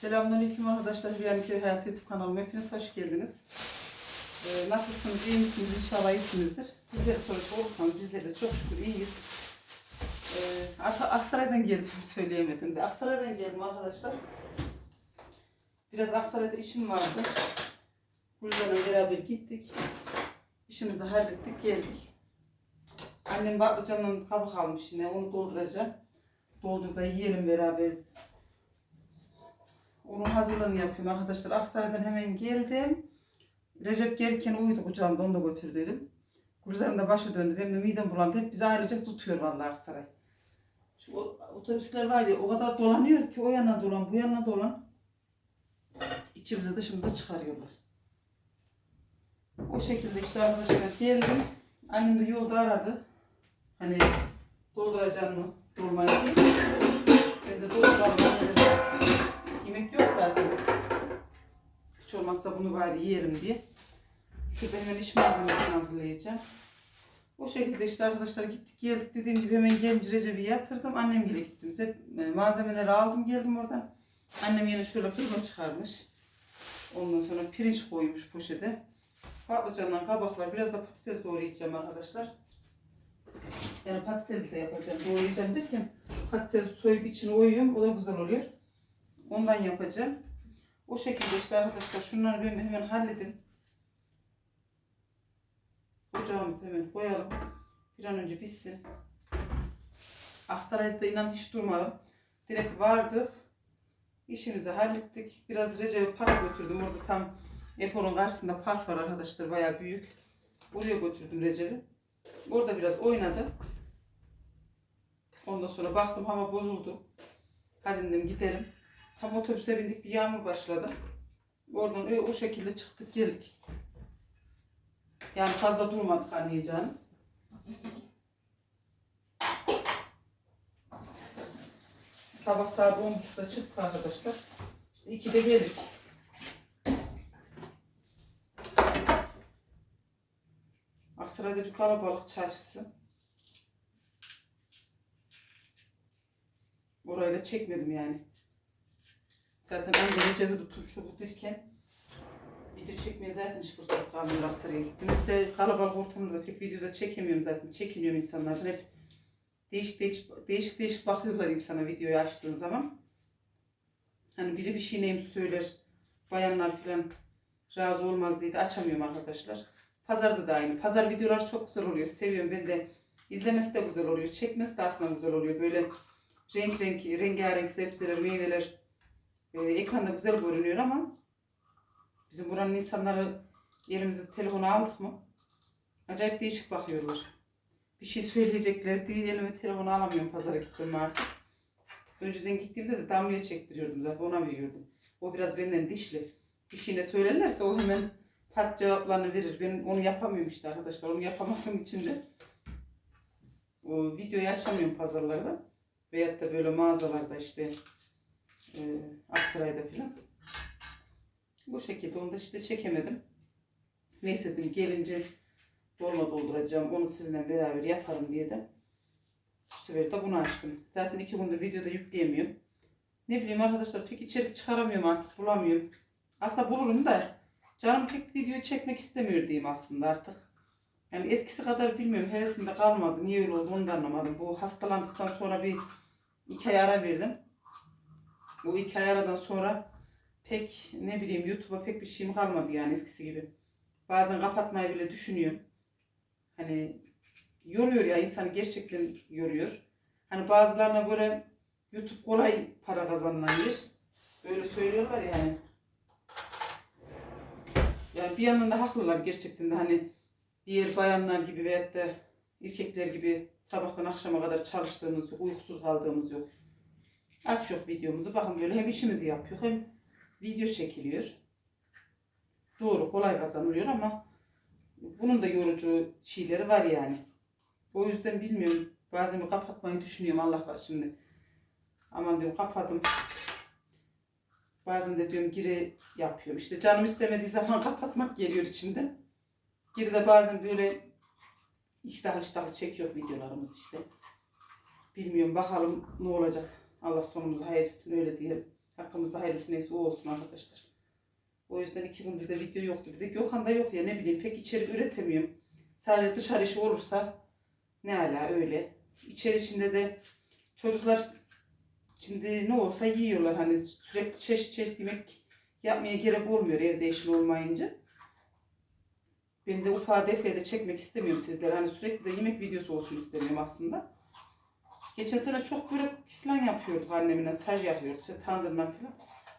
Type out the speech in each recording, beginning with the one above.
Selamünaleyküm arkadaşlar. Hülyan Köy Hayatı YouTube kanalıma hepiniz hoş geldiniz. Ee, nasılsınız? İyi misiniz? İnşallah iyisinizdir. Bizleri soracak olursanız bizler de çok şükür iyiyiz. Ee, Ak- Aksaray'dan geldim söyleyemedim de. Aksaray'dan geldim arkadaşlar. Biraz Aksaray'da işim vardı. Gülcan'la beraber gittik. İşimizi hallettik geldik. Annem patlıcanın kabuk almış yine onu dolduracağım. Doldur da yiyelim beraber onun hazırlığını yapıyorum arkadaşlar. Aksaray'dan hemen geldim. Recep gelirken uyudu kucağımda onu da götürdüm. Gülizar'ın da başı döndü. Benim de midem bulandı. Hep bizi ayrıca tutuyor vallahi Aksaray. Şu otobüsler var ya o kadar dolanıyor ki o yana dolan bu yana dolan. İçimize dışımıza çıkarıyorlar. O şekilde işte arkadaşlar geldim. Annem de yolda aradı. Hani dolduracağım mı? Dolmayı. Ben de dolduralım. Yemek yok zaten. Hiç olmazsa bunu bari yiyelim diye. Şurada hemen iş malzemesini hazırlayacağım. O şekilde işte arkadaşlar gittik geldik dediğim gibi hemen gelince Recep'i yatırdım. Annemgile gittim. Hep e, malzemeleri aldım geldim oradan. Annem yine şöyle kıyma çıkarmış. Ondan sonra pirinç koymuş poşete. Patlıcandan kabaklar biraz da patates doğrayacağım arkadaşlar. Yani patates de yapacağım. Doğrayacağım derken patates soyup içine oyuyorum. O da güzel oluyor. Ondan yapacağım. O şekilde işte arkadaşlar şunları ben hemen halledin. Ocağımızı hemen koyalım. Bir an önce bitsin. Aksaray'da inan hiç durmadım. Direkt vardık. İşimizi hallettik. Biraz Recep'e park götürdüm. Orada tam Efor'un karşısında park var arkadaşlar. Bayağı büyük. Oraya götürdüm Recep'i. Orada biraz oynadı. Ondan sonra baktım hava bozuldu. Hadi dedim gidelim. Tam otobüse bindik bir yağmur başladı. Oradan öyle o şekilde çıktık geldik. Yani fazla durmadık anlayacağınız. Sabah saat 10.30'da çıktık arkadaşlar. İşte 2'de geldik. Aksaray'da bir kalabalık çarşısı. Orayı da çekmedim yani. Zaten ben de Recep'i tutup şu tuturken video çekmeye zaten hiç fırsat kalmıyor Aksaray'a gittiğimizde kalabalık ortamda pek videoda çekemiyorum zaten. Çekiniyorum insanlardan hep değişik değişik değişik değişik bakıyorlar insana videoyu açtığın zaman. Hani biri bir şey neyim söyler, bayanlar falan razı olmaz diye de açamıyorum arkadaşlar. Pazarda da aynı. Pazar videolar çok güzel oluyor. Seviyorum ben de. İzlemesi de güzel oluyor. Çekmesi de aslında güzel oluyor. Böyle renk renk, rengarenk sebzeler, meyveler e, ekranda güzel görünüyor ama bizim buranın insanları elimize telefonu aldık mı acayip değişik bakıyorlar. Bir şey söyleyecekler diye elime telefonu alamıyorum pazara gittim artık. Önceden gittiğimde de damlaya çektiriyordum zaten ona veriyordum. O biraz benden dişli. Bir şey ne söylerlerse o hemen pat cevaplarını verir. Ben onu yapamıyorum işte arkadaşlar. Onu yapamadığım için de o videoyu açamıyorum pazarlarda. Veyahut da böyle mağazalarda işte e, Aksaray'da falan. Bu şekilde onu da işte çekemedim. Neyse dedim gelince dolma dolduracağım. Onu sizinle beraber yaparım diye de bu de bunu açtım. Zaten iki gündür videoda yükleyemiyorum. Ne bileyim arkadaşlar pek içerik çıkaramıyorum artık bulamıyorum. Aslında bulurum da canım pek video çekmek istemiyor diyeyim aslında artık. Yani eskisi kadar bilmiyorum hevesimde kalmadı. Niye öyle oldu onu da anlamadım. Bu hastalandıktan sonra bir iki ay ara verdim. Bu iki ay aradan sonra pek ne bileyim YouTube'a pek bir şeyim kalmadı yani eskisi gibi. Bazen kapatmayı bile düşünüyorum. Hani yoruyor ya insanı gerçekten yoruyor. Hani bazılarına göre YouTube kolay para kazanılan yer. Böyle söylüyorlar ya hani. Yani bir yandan da haklılar gerçekten de hani diğer bayanlar gibi veyahut da erkekler gibi sabahtan akşama kadar çalıştığımız uykusuz kaldığımız yok. Aç yok videomuzu. Bakın böyle hem işimizi yapıyor hem video çekiliyor. Doğru kolay kazanılıyor ama bunun da yorucu şeyleri var yani. O yüzden bilmiyorum. Bazen kapatmayı düşünüyorum Allah var şimdi. Aman diyorum kapadım. Bazen de diyorum giri yapıyorum. İşte canım istemediği zaman kapatmak geliyor içimde. Geri de bazen böyle iştahlı iştahlı çekiyor videolarımız işte. Bilmiyorum bakalım ne olacak. Allah sonumuzu hayır etsin öyle diyelim. Hakkımızda hayırlısı neyse o olsun arkadaşlar. O yüzden iki gündür de video yoktu. Bir de Gökhan'da yok ya ne bileyim pek içerik üretemiyorum. Sadece dışarı işi olursa ne ala öyle. İçeri içinde de çocuklar şimdi ne olsa yiyorlar hani sürekli çeşit çeşit yemek yapmaya gerek olmuyor evde işin olmayınca. Ben de ufağı defeye de çekmek istemiyorum sizlere. Hani sürekli de yemek videosu olsun istemiyorum aslında. Geçen sene çok börek falan yapıyorduk annemle. Saj yapıyorduk işte tandırla falan.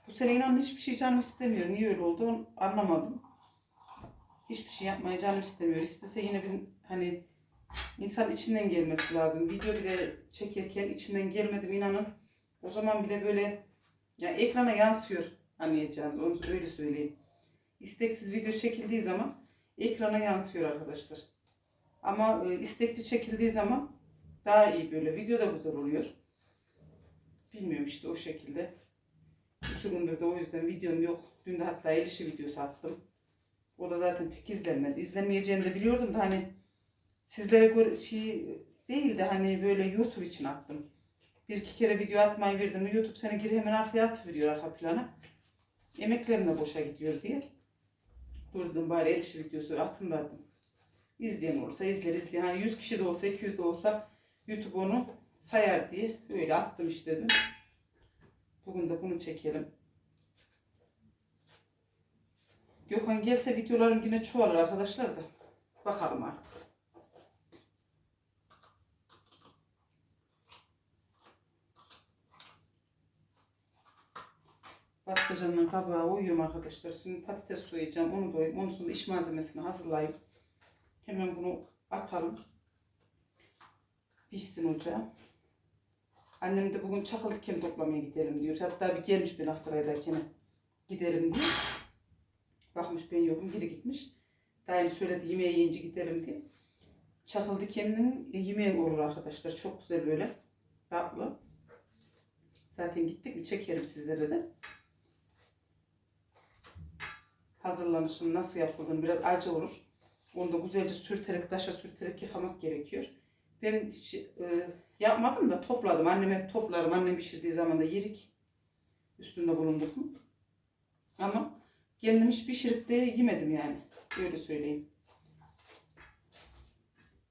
Bu sene inan hiçbir şey canım istemiyor. Niye öyle oldu anlamadım. Hiçbir şey yapmaya canım istemiyor. İstese yine bir hani insan içinden gelmesi lazım. Video bile çekerken içinden gelmedim inanın. O zaman bile böyle ya ekrana yansıyor anlayacağınız. Onu öyle söyleyeyim. İsteksiz video çekildiği zaman ekrana yansıyor arkadaşlar. Ama e, istekli çekildiği zaman daha iyi böyle. Video da güzel oluyor. Bilmiyorum işte o şekilde. İki gündür de o yüzden videom yok. Dün de hatta el işi videosu attım. O da zaten pek izlenmedi. İzlenmeyeceğini de biliyordum da hani sizlere göre şey değil de hani böyle YouTube için attım. Bir iki kere video atmayı verdim. YouTube seni geri hemen arkaya atıveriyor arka plana. Emeklerim de boşa gidiyor diye. Durdum bari el işi videosu atın dedim. İzleyen olursa izler izleyen. Hani 100 kişi de olsa 200 de olsa YouTube onu sayar diye öyle attım işte dedim. Bugün de bunu çekelim. Gökhan gelse videolarım yine çoğalır arkadaşlar da. Bakalım artık. Patlıcanla kabağa uyuyorum arkadaşlar. Şimdi patates soyacağım. Onu doyum. Onun sonra iş malzemesini hazırlayayım. Hemen bunu atalım. Pişsin ocağa. Annem de bugün çakıl diken toplamaya gidelim diyor. Hatta bir gelmiş bir Aksaray'dakine gidelim diye. Bakmış ben yokum. Biri gitmiş. Daim söyledi yemeğe yiyince gidelim diye. Çakıl dikeninin yemeği olur arkadaşlar. Çok güzel böyle. Tatlı. Zaten gittik mi çekerim sizlere de. Hazırlanışının nasıl yapıldığını biraz acı olur. Onu da güzelce sürterek, taşa sürterek yıkamak gerekiyor. Ben hiç e, yapmadım da topladım. Annem hep toplarım. Annem pişirdiği zaman da yerik. Üstünde bulunduk mu. Ama kendim hiç pişirip de yemedim yani. Öyle söyleyeyim.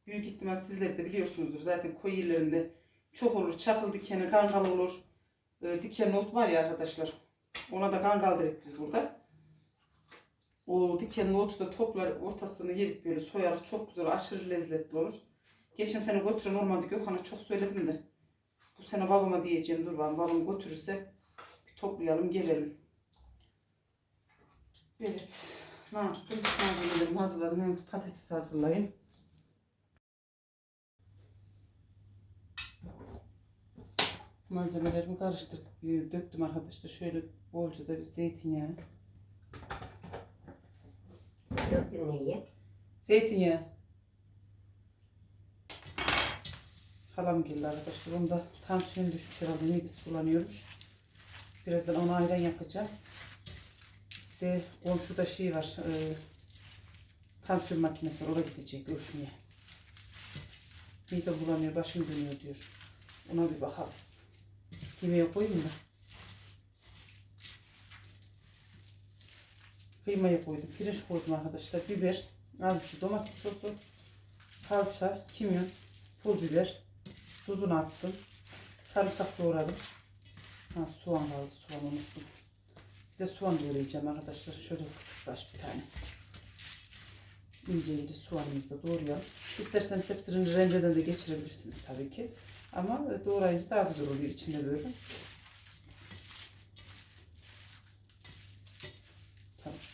Büyük ihtimal sizler de biliyorsunuzdur. Zaten koyu illerinde çok olur. Çakıl dikeni, kangal olur. E, diken ot var ya arkadaşlar. Ona da kangal dedik biz burada. O dikenli otu da toplar ortasını yerik böyle soyarak çok güzel aşırı lezzetli olur. Geçen sene götüren olmadı Gökhan'a çok söyledim de. Bu sene babama diyeceğim dur babam babam götürürse bir toplayalım gelelim. Evet. Ne yaptım? Malzemelerimi hazırladım. Hem patates hazırlayayım. Malzemelerimi karıştırıp e, döktüm arkadaşlar. Şöyle bolca da bir zeytinyağı. Döktün neyi? Zeytinyağı. Halam geldi arkadaşlar. Onda tansiyon düşmüş herhalde. Midesi bulanıyormuş. Birazdan ona ayran yapacağım. De komşuda şey var. E, tansiyon makinesi var. Oraya gidecek ölçmeye. Mide bulanıyor, başım dönüyor diyor. Ona bir bakalım. Yemeğe koyayım da. Kıymayı koydum. Pirinç koydum arkadaşlar. Biber. Az bir şey domates sosu. Salça, kimyon, pul biber. Tuzunu attım. Sarımsak doğradım. Ha, soğan kaldı. Soğan unuttum. Bir de soğan doğrayacağım arkadaşlar. Şöyle küçük baş bir tane. İnce ince soğanımızı da doğrayalım. İsterseniz hepsini rendeden de geçirebilirsiniz tabii ki. Ama doğrayınca daha güzel oluyor içinde böyle.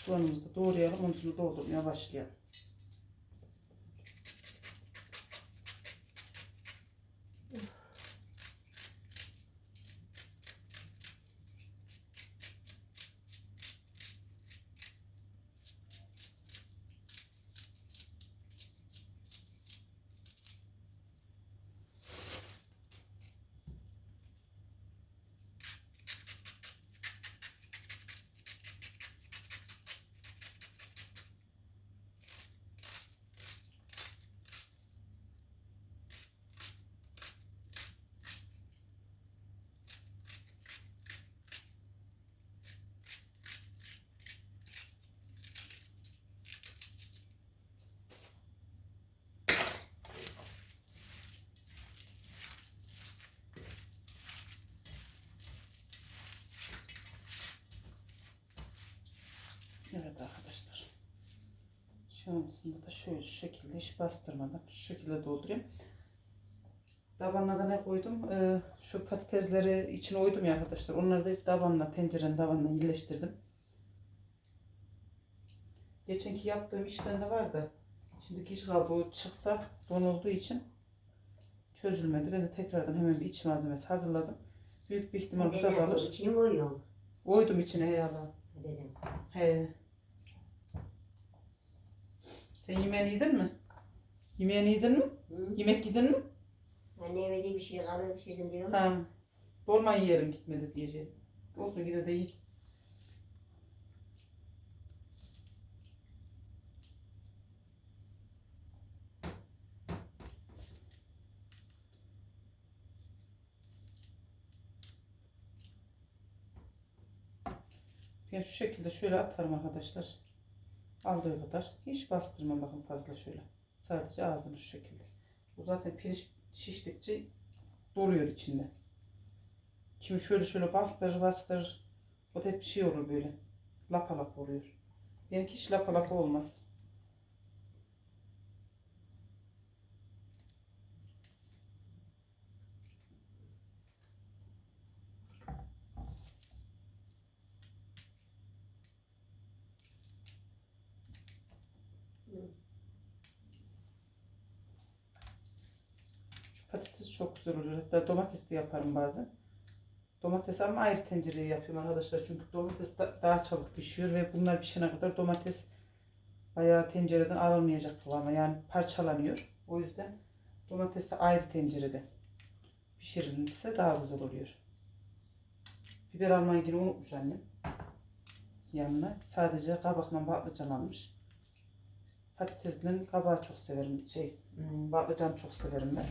Soğanımızı da doğrayalım. Sonra doldurmaya başlayalım. Şansında da şöyle şu şekilde hiç bastırmadan şu şekilde doldurayım. Tabanına da ne koydum? Ee, şu patatesleri içine koydum ya arkadaşlar. Onları da tabanla, tencerenin tabanına yerleştirdim. Geçenki yaptığım işten de vardı. Şimdi geç kaldı. O çıksa don olduğu için çözülmedi. Ben de tekrardan hemen bir iç malzemesi hazırladım. Büyük bir ihtimal bu da kalır. içini mi koyuyorsun? Koydum içine ya. Dedem. He. Sen yemeğini yedin mi? Yemeğini yedin mi? Hı? Yemek yedin mi? Anne evde bir şey kalır pişirdim diyorum. Ha. Dolma yiyelim gitmedi diyeceğim. Olsun yine de iyi. Ben şu şekilde şöyle atarım arkadaşlar. Aldığı kadar. Hiç bastırma bakın fazla şöyle. Sadece ağzını şu şekilde. Bu zaten pirinç şiştikçe doluyor içinde. Kimi şöyle şöyle bastırır bastırır. O da hep şey olur böyle. Lapa lapa oluyor. Benimki hiç lapa lapa olmaz. Şu patates çok güzel oluyor. Hatta domates de yaparım bazen. Domates ama ayrı tencereye yapıyorum arkadaşlar. Çünkü domates da- daha çabuk pişiyor ve bunlar pişene kadar domates bayağı tencereden alınmayacak kıvama. Yani parçalanıyor. O yüzden domatesi ayrı tencerede pişirilirse daha güzel oluyor. Biber almayı yine unutmuş annem. Yanına sadece kabakla patlıcan almış. Patatesle kabağı çok severim. Şey, hmm, patlıcan çok severim ben.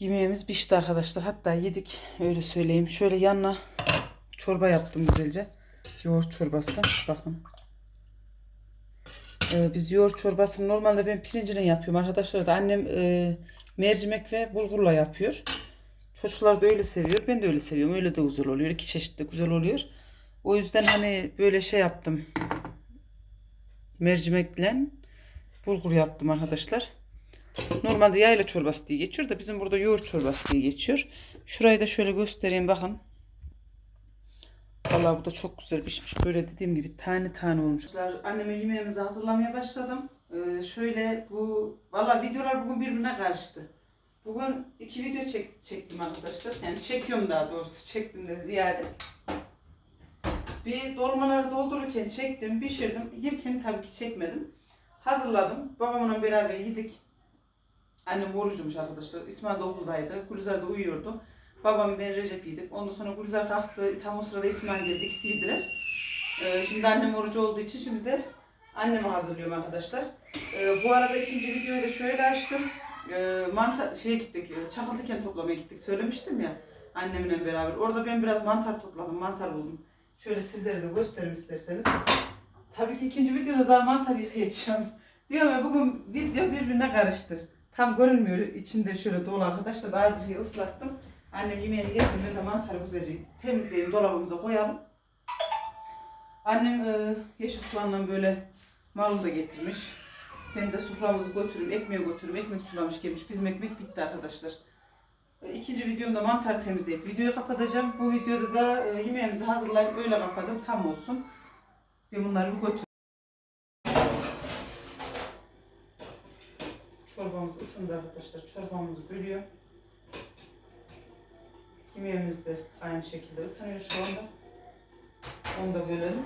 Yemeğimiz pişti arkadaşlar. Hatta yedik öyle söyleyeyim. Şöyle yanına çorba yaptım güzelce. Yoğurt çorbası. Bakın. Ee, biz yoğurt çorbasını normalde ben pirincine yapıyorum arkadaşlar da annem e, mercimek ve bulgurla yapıyor. Çocuklar da öyle seviyor. Ben de öyle seviyorum. Öyle de güzel oluyor. İki çeşit de güzel oluyor. O yüzden hani böyle şey yaptım. Mercimekle bulgur yaptım arkadaşlar. Normalde yayla çorbası diye geçiyor da bizim burada yoğurt çorbası diye geçiyor. Şurayı da şöyle göstereyim bakın. Vallahi bu da çok güzel pişmiş. Böyle dediğim gibi tane tane olmuş. Anneme yemeğimizi hazırlamaya başladım. Ee, şöyle bu vallahi videolar bugün birbirine karıştı. Bugün iki video çek, çektim arkadaşlar. Yani çekiyorum daha doğrusu. Çektim de ziyade. Bir dolmaları doldururken çektim, pişirdim. Yerken tabii ki çekmedim. Hazırladım. Babamla beraber yedik. Annem orucumuş arkadaşlar. İsmail de okuldaydı. Gülizar uyuyordu. Babam ben Recep yedik. Ondan sonra Gülizar kalktı. Tam o sırada İsmail geldi. İkisi. Ee, şimdi annem orucu olduğu için şimdi de anneme hazırlıyorum arkadaşlar. Ee, bu arada ikinci videoyu da şöyle açtım. Ee, mantar şeye gittik. e, Çakıldıken toplamaya gittik. Söylemiştim ya annemle beraber. Orada ben biraz mantar topladım. Mantar buldum. Şöyle sizlere de göstereyim isterseniz. Tabii ki ikinci videoda daha mantar yıkayacağım. Diyorum ya bugün video birbirine karıştı. Tam görünmüyor içinde şöyle dolu arkadaşlar. Daha şey ıslattım. Annem yemeğini getirdi. Ben de mantarı güzelce temizleyeyim dolabımıza koyalım. Annem e, yeşil soğanla böyle marul da getirmiş. Ben de soframızı götürüm, ekmeği götürüm. Ekmek sulamış gelmiş. Bizim ekmek bitti arkadaşlar. E, İkinci videomda mantar temizleyip videoyu kapatacağım. Bu videoda da e, yemeğimizi hazırlayıp öyle kapadım. Tam olsun. Ben bunları bir götüreyim. Çorbamız ısındı arkadaşlar. Çorbamızı bölüyor. Yemeğimiz de aynı şekilde ısınıyor şu anda. Onu da bölelim.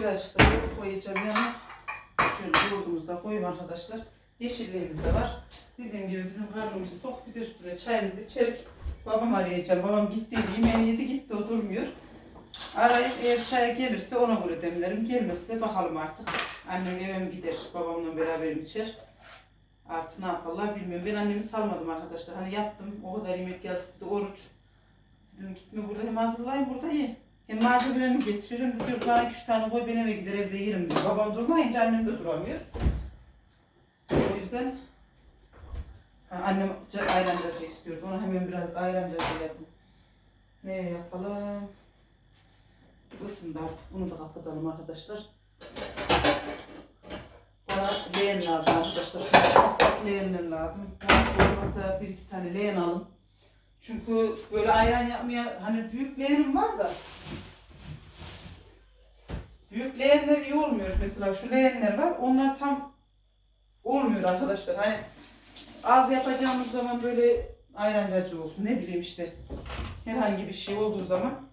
Birazcık da yoğurt koyacağım yanına. Şöyle yoğurdumuzu da koyayım arkadaşlar. Yeşilliğimiz de var. Dediğim gibi bizim karnımız tok. Bir de üstüne çayımızı içerik. Babam arayacağım. Babam gitti. Yemeğini yedi gitti. O durmuyor. Arayıp eğer çaya gelirse ona göre demlerim. Gelmezse bakalım artık. Annem eve mi gider? Babamla beraber içer? Artık ne yaparlar bilmiyorum. Ben annemi salmadım arkadaşlar. Hani yaptım. O kadar yemek yazıp bir de oruç. Dedim gitme burada hem hazırlayın burada ye. Hem malzemelerini getiriyorum. Hem de diyor bana iki üç tane koy ben eve gider evde yerim diyor. Babam durmayınca annem de duramıyor. O yüzden ha, annem ca- ayran cacı istiyordu. Ona hemen biraz ayran cacı yaptım. Ne yapalım? Isındı artık. Bunu da kapatalım arkadaşlar. Bana leğen lazım arkadaşlar. Şöyle leğenler lazım. Bana olmazsa bir iki tane leğen alın. Çünkü böyle ayran yapmaya hani büyük leğenim var da büyük leğenler iyi olmuyor. Mesela şu leğenler var. Onlar tam olmuyor arkadaşlar. Hani az yapacağımız zaman böyle ayrancacı olsun. Ne bileyim işte herhangi bir şey olduğu zaman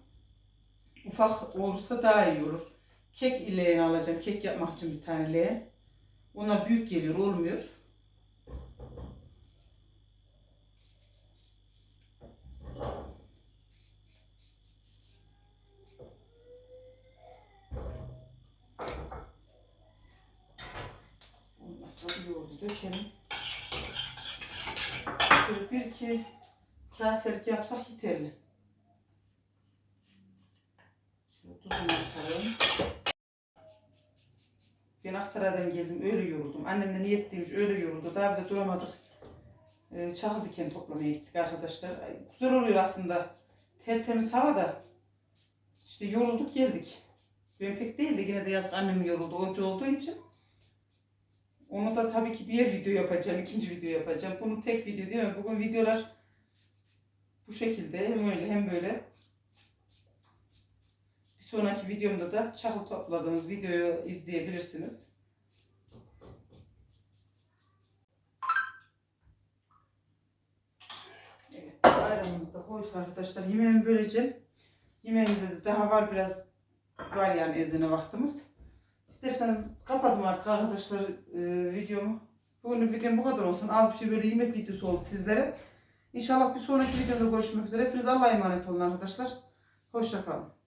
ufak olursa daha iyi olur. Kek leğen alacağım. Kek yapmak için bir tane leğen. Onlar büyük geliyor, olmuyor. Oldu. Dökelim. Şöyle bir iki kaselik yapsak yeterli. Şöyle tuzunu atalım. Ben Aksaray'dan geldim öyle yoruldum. Annem de niyetliymiş öyle yoruldu. Daha bir de duramadık. Ee, çakıl diken toplamaya gittik arkadaşlar. Ay, güzel oluyor aslında. Tertemiz hava da. İşte yorulduk geldik. Ben pek değil de yine de yazık annem yoruldu. Onca olduğu için. Onu da tabii ki diğer video yapacağım. ikinci video yapacağım. Bunu tek video değil mi? Bugün videolar bu şekilde. Hem öyle hem böyle. Bir sonraki videomda da çakıl topladığımız videoyu izleyebilirsiniz. Evet, ayranımızı da koyduk arkadaşlar. Yemeğimi böleceğim. Yemeğimizde de daha var biraz var yani ezine vaktimiz. İstersen kapadım arkadaşlar e, videomu. Bugün videom bu kadar olsun. Az bir şey böyle yemek videosu oldu sizlere. İnşallah bir sonraki videoda görüşmek üzere. Hepiniz Allah'a emanet olun arkadaşlar. Hoşça kalın.